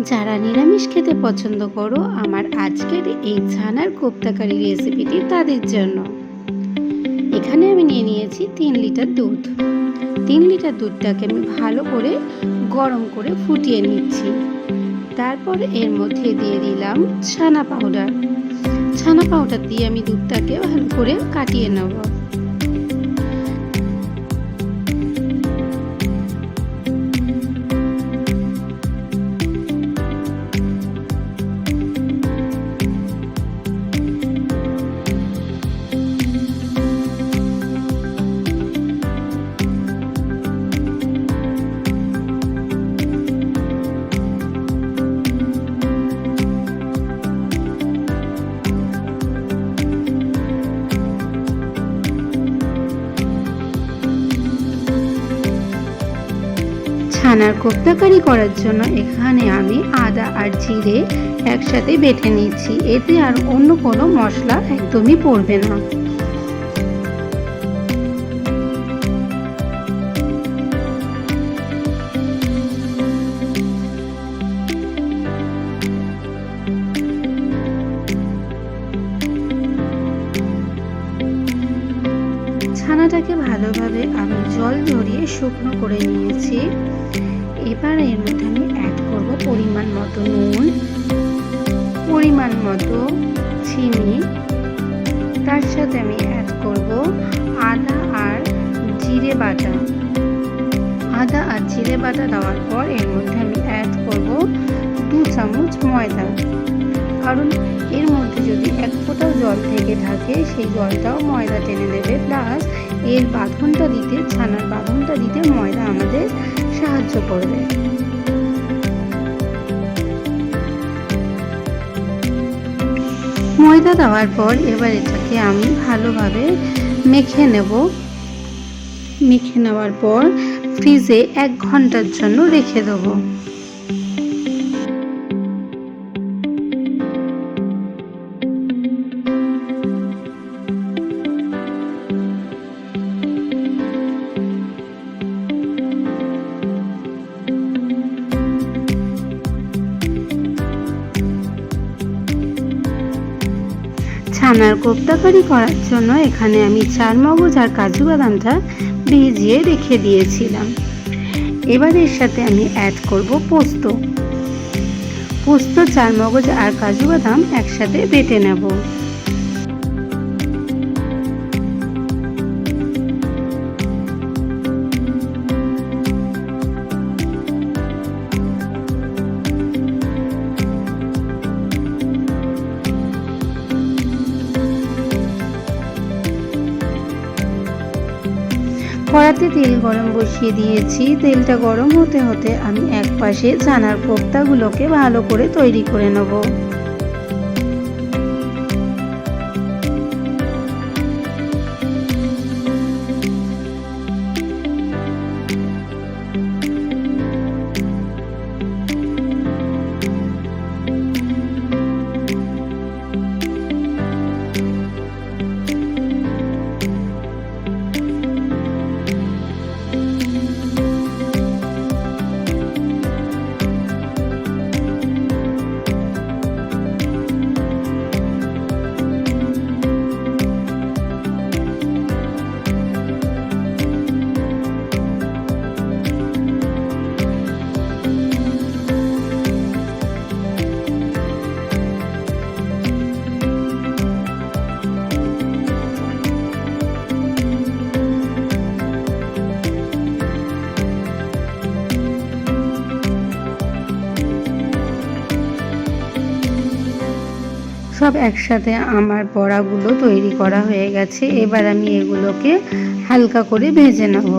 যারা নিরামিষ খেতে পছন্দ করো, আমার আজকের এই ছানার কোপ্তাকারি রেসিপিটি তাদের জন্য। এখানে আমি নিয়ে নিয়েছি তিন লিটার দুধ। তিন লিটার দুধটাকে আমি ভালো করে গরম করে ফুটিয়ে নিচ্ছি। তারপর এর মধ্যে দিয়ে দিলাম ছানা পাউডার। ছানা পাউডার দিয়ে আমি দুধটাকে ভালো করে কাটিয়ে নেব। ছানার কোপ্তাকারি করার জন্য এখানে আমি আদা আর জিরে একসাথে বেটে নিচ্ছি এতে আর অন্য কোনো মশলা একদমই পড়বে না। ছানাটাকে ভালোভাবে আমি জল ঝরিয়ে শুকনো করে নিয়েছি। এবার এর মধ্যে আমি অ্যাড করব পরিমাণ মতো নুন, পরিমাণ মতো চিনি। তার সাথে আমি অ্যাড করব আদা আর জিরে বাটা। আদা আর জিরে বাটা দেওয়ার পর এর মধ্যে আমি অ্যাড করব দু চামচ ময়দা। কারণ এর মধ্যে যদি এক ফোঁটাও জল থেকে থাকে, সেই জলটাও ময়দা টেনে নেবে। প্লাস এর বাঁধনটা দিতে, ছানার বাঁধনটা দিতে ময়দা আমাদের সাহায্য করবে। ময়দা দেওয়ার পর এবার এটাকে আমি ভালোভাবে মেখে নেব। মেখে নেওয়ার পর ফ্রিজে এক ঘণ্টার জন্য রেখে দেবো। ছানার কোপ্তাকারি করার জন্য এখানে আমি চার মগজ আর কাজু বাদামটা ভিজিয়ে রেখে দিয়েছিলাম। এবার এর সাথে আমি অ্যাড করব পোস্ত। পোস্ত, চার মগজ আর কাজু বাদাম একসাথে বেটে নেব। কড়াতে তেল গরম বসিয়ে দিয়েছি। তেলটা গরম হতে হতে আমি এক পাশে চানার কোপ্তাগুলোকে ভালো করে তৈরি করে নেব। সব একসাথে আমার বড়াগুলো তৈরি করা হয়ে গেছে। এবার আমি এগুলোকে হালকা করে ভেজে নেব।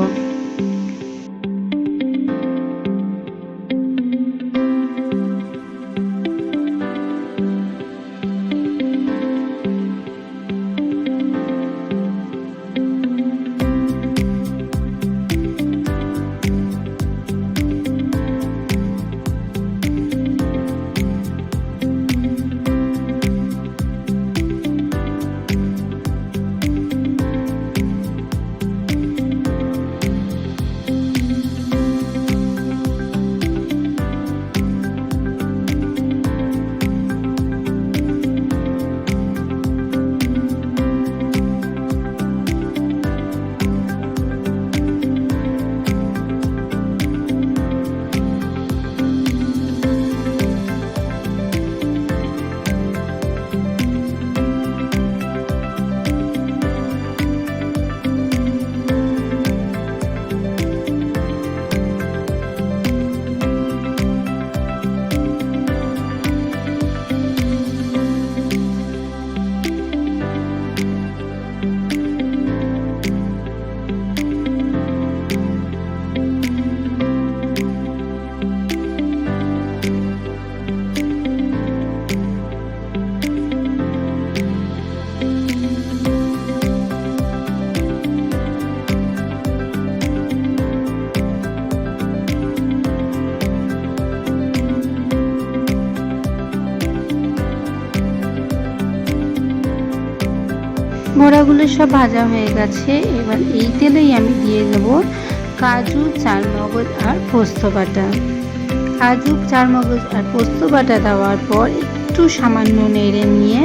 বড়াগুলো সব ভাজা হয়ে গেছে। এবার এই তেলেই আমি দিয়ে দেব কাজু, চারমগজ আর পোস্ত বাটা। কাজু, চারমগজ আর পোস্ত বাটা দেওয়ার পর একটু সামান্য নেড়ে নিয়ে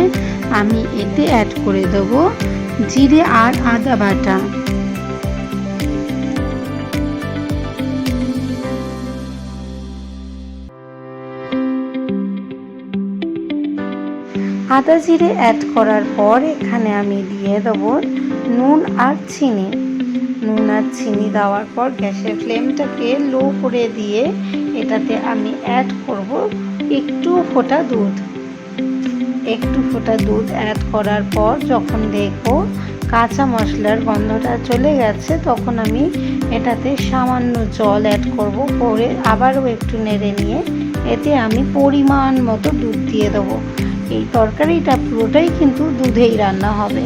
আমি এতে অ্যাড করে দেব জিরে আর আদা বাটা। আদা জিরে অ্যাড করার পর এখানে আমি দিয়ে দেবো নুন আর চিনি। নুন আর চিনি দেওয়ার পর গ্যাসের ফ্লেমটাকে লো করে দিয়ে এটাতে আমি অ্যাড করব একটু ফোটা দুধ। একটু ফোটা দুধ অ্যাড করার পর যখন দেখব কাঁচা মশলার গন্ধটা চলে গেছে, তখন আমি এটাতে সামান্য জল অ্যাড করব, করে আবারও একটু নেড়ে নিয়ে এতে আমি পরিমাণ মতো দুধ দিয়ে দেবো। এই তরকারিটা পুরোটাই কিন্তু দুধেই রান্না হবে।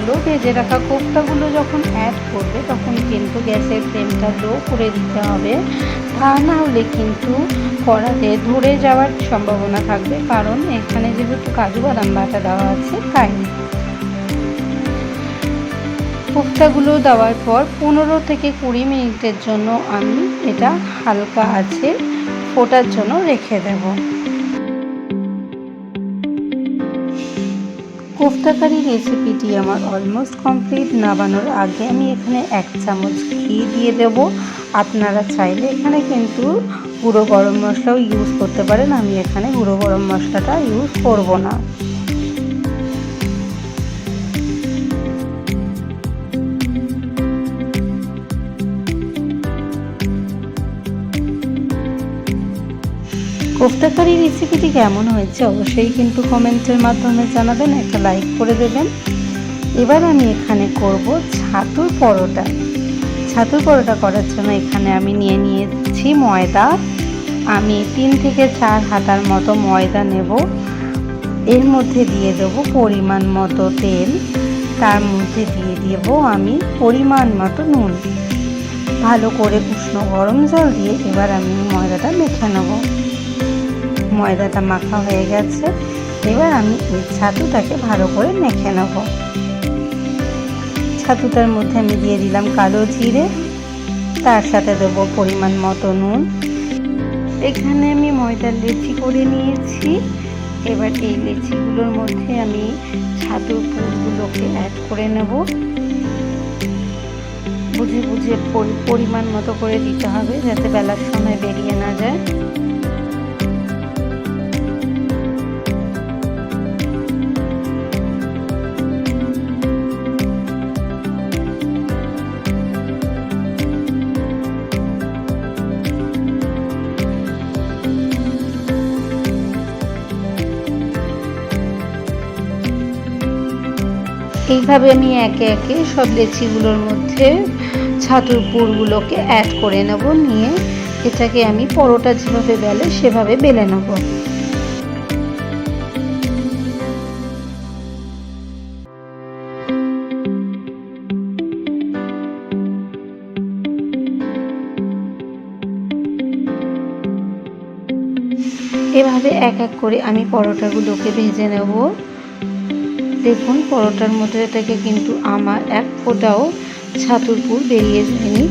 কোফতাগুলো ভেজে রাখা কোফতাগুলো যখন অ্যাড করবে, তখন কিন্তু গ্যাসের ফ্লেমটা লো করে দিতে হবে। তা না হলে কিন্তু কড়াতে ধরে যাওয়ার সম্ভাবনা থাকবে, কারণ এখানে যেহেতু কাজু বাদাম বাটা দেওয়া আছে, তাই। কোফতাগুলো দেওয়ার পর পনেরো থেকে কুড়ি মিনিটের জন্য আমি এটা হালকা আছে ফোটার জন্য রেখে দেবো। কোফতাকারি রেসিপিটি আমার অলমোস্ট কমপ্লিট নামানোর আগে আমি এখানে এক চামচ ঘি দিয়ে দেব। আপনারা চাইলে এখানে কিন্তু গুঁড়ো গরম মশলাও ইউজ করতে পারেন। আমি এখানে গুঁড়ো গরম মশলাটা ইউজ করব না। কোফতা কারি রেসিপিটি কেমন হয়েছে অবশ্যই কিন্তু কমেন্টের মাধ্যমে জানাবেন, একটা লাইক করে দেবেন। এবার আমি এখানে করব ছাতুর পরোটা। ছাতুর পরোটা করার জন্য এখানে আমি নিয়ে নিয়েছি ময়দা। আমি তিন থেকে চার হাতার মতো ময়দা নেব। এর মধ্যে দিয়ে দেব পরিমাণ মতো তেল। তার মধ্যে দিয়ে দেব আমি পরিমাণ মতো নুন। ভালো করে উষ্ণ গরম জল দিয়ে এবার আমি ময়দাটা মেখে নেব। ময়দাটা মাখা হয়ে গেছে। এবার আমি এই ছাতুটাকে ভালো করে মেখে নেব। ছাতুটার মধ্যে আমি দিয়ে দিলাম কালো জিরে, তার সাথে দেব পরিমাণ মতো নুন। এখানে আমি ময়দার লেচি করে নিয়েছি। এবার এই লেচিগুলোর মধ্যে আমি ছাতুর পুরগুলোকে অ্যাড করে নেব। বুঝে বুঝে পরিমাণ মতো করে দিতে হবে যাতে বেলার সময় বেরিয়ে না যায়। এইভাবে আমি একে একে সব লেচিগুলোর মধ্যে ছাতুর পুরগুলোকে অ্যাড করে নেব, নিয়ে এটাকে আমি পরোটা যেভাবে বেলে সেভাবে বেলে নেব। এভাবে এক এক করে আমি পরোটাগুলোকে ভেজে নেব। দেখুন পরোটার মধ্যে থেকে কিন্তু আমার এক ফোঁটাও ছাতুর পুর বেরিয়ে যায়নি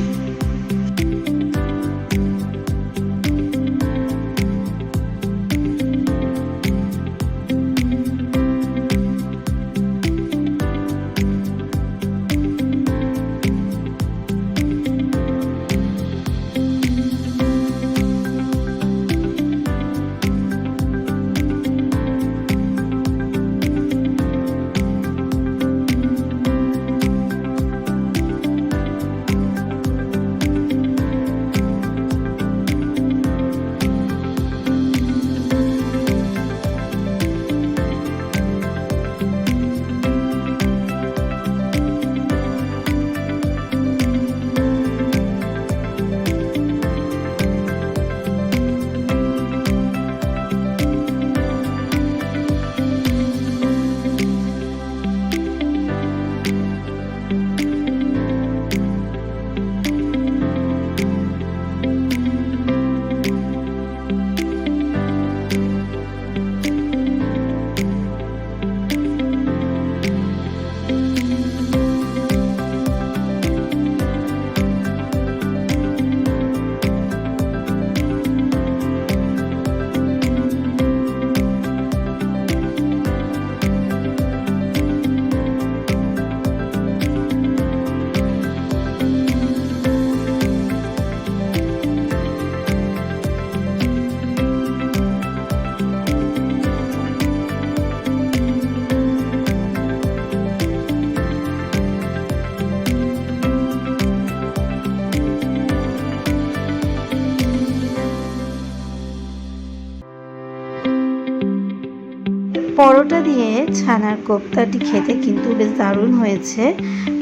পরোটা দিয়ে ছানার কোপ্তাটি খেতে কিন্তু বেশ দারুণ হয়েছে।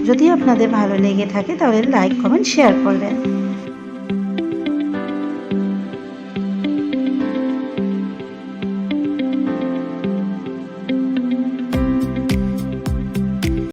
যদি আপনাদের ভালো লেগে থাকে তাহলে লাইক কমেন্ট শেয়ার করবেন।